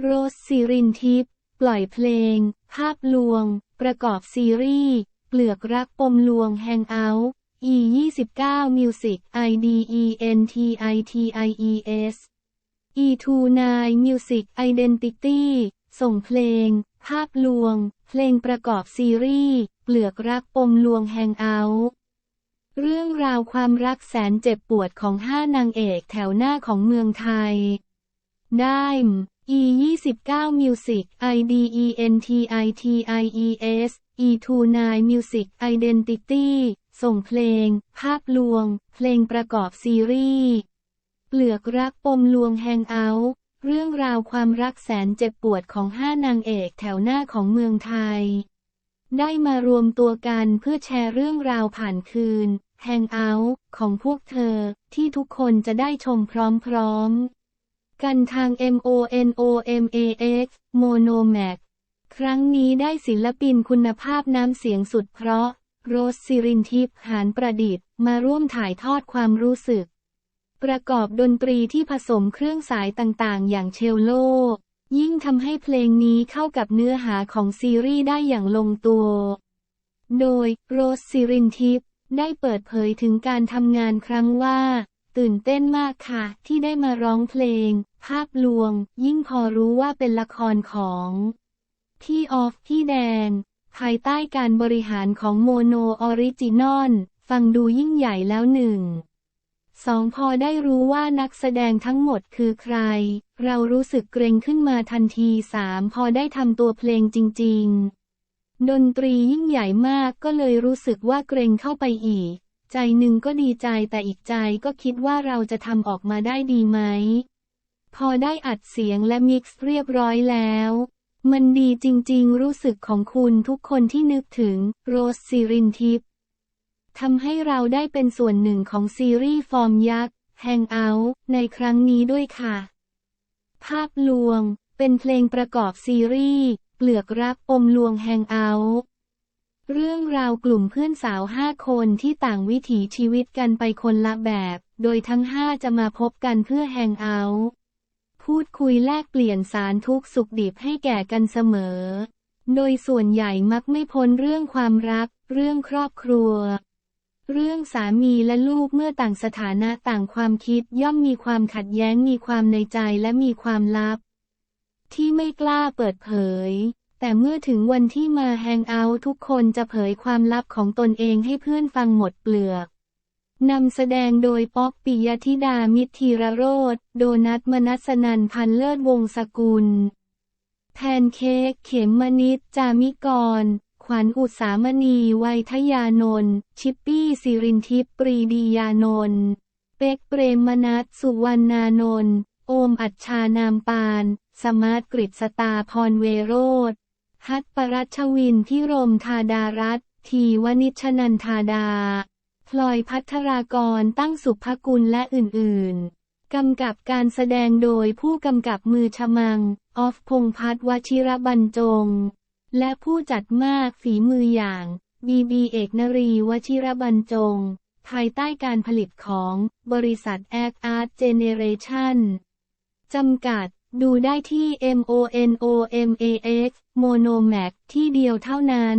โรสซิรินทิพย์ปล่อยเพลง ภาพลวง ประกอบซีรีส์เปลือกรักปมลวงแฮงเอาท์ e 2 9 Music i d e n t i t i e s e 2 9 Music Identity ส่งเพลง ภาพลวง เพลงประกอบซีรีส์เปลือกรักปมลวงแฮงเอาท์เรื่องราวความรักแสนเจ็บปวดของห้านางเอกแถวหน้าของเมืองไทย ได้ม e 29 Music i d e n t i t i e s e 2 9 Music Identity ส่งเพลง ภาพลวง เพลงประกอบซีรีส์ เปลือกรักปมลวงแฮงเอาท์เรื่องราวความรักแสนเจ็บปวดของห้านางเอกแถวหน้าของเมืองไทย ได้มารวมตัวกันเพื่อแชร์เรื่องราวผ่านคืน แฮงเอาท์ของพวกเธอที่ทุกคนจะได้ชมพร้อมๆ กันทาง MONOMAX Monomax ครั้งนี้ได้ศิลปินคุณภาพน้ำเสียงสุดเพราะ โรสซิรินทิพย์หานประดิษฐ์ มาร่วมถ่ายทอดความรู้สึก ประกอบดนตรีที่ผสมเครื่องสายต่างๆ อย่างเชลโล ยิ่งทำให้เพลงนี้เข้ากับเนื้อหาของซีรีส์ได้อย่างลงตัว โดยโรสซิรินทิพย์ได้เปิดเผยถึงการทำงานครั้งว่า ตื่นเต้นมากค่ะ ที่ได้มาร้องเพลง ภาพลวง ยิ่งพอรู้ว่าเป็นละครของพี่ออฟพี่แดง ภายใต้การบริหารของโมโนออริจินอลฟังดูยิ่งใหญ่แล้วหนึ่งสองพอได้รู้ว่านักแสดงทั้งหมดคือใคร เรารู้สึกเกรงขึ้นมาทันทีสามพอได้ทำตัวเพลงจริง ๆ ดนตรียิ่งใหญ่มากก็เลยรู้สึกว่าเกรงเข้าไปอีก ใจหนึ่งก็ดีใจแต่อีกใจก็คิดว่าเราจะทำออกมาได้ดีไหม พอได้อัดเสียงและมิกซ์เรียบร้อยแล้ว มันดีจริงๆ รู้สึกของคุณทุกคนที่นึกถึงโรสซิรินทิพย์ทำให้เราได้เป็นส่วนหนึ่งของซีรีส์ฟอร์มยักษ์แฮงเอาท์ในครั้งนี้ด้วยค่ะ ภาพลวง เป็นเพลงประกอบซีรีส์เปลือกรักอมลวงแฮงเอาท์ เรื่องราวกลุ่มเพื่อนสาวห้าคนที่ต่างวิถีชีวิตกันไปคนละแบบ โดยทั้งห้าจะมาพบกันเพื่อแฮงเอาท์พูดคุยแลกเปลี่ยนสารทุกสุขดิบให้แก่กันเสมอ โดยส่วนใหญ่มักไม่พ้นเรื่องความรัก เรื่องครอบครัว เรื่องสามีและลูกเมื่อต่างสถานะต่างความคิดย่อมมีความขัดแย้งมีความในใจและมีความลับ ที่ไม่กล้าเปิดเผย แต่เมื่อถึงวันที่มาแฮงเอาท์ทุกคนจะเผยความลับของตนเองให้เพื่อนฟังหมดเปลือก นำแสดงโดยป๊อกปิยธิดามิตรธีรโรธโดนัทมนัสนันพันเลิศวงศ์สกุล แพนเค้กเขมมนิดจามิกร ขวัญอุตสามณีไวยทยานนท์ชิปปี้สิรินทิพปรีดียานนท์เป็กเปรมมนัสสุวรรณานนท์โอมอัจฉานามปาน สมาร์ทกริตสตาพรเวโรธ ฮัตปรัชวินพิรมธาดารัตทีวนิชนันธาดา พลอยพัทรากรตั้งสุภกุลและอื่นๆ กำกับการแสดงโดยผู้กำกับมือฉมัง ออฟพงพัฒวชิระบรรจง และผู้จัดมากฝีมืออย่างบีบีเอกนรีวชิระบรรจง ภายใต้การผลิตของบริษัทแอคอาร์ตเจเนเรชั่นจำกัด ดูได้ที่ MONOMAX Monomax ที่เดียวเท่านั้น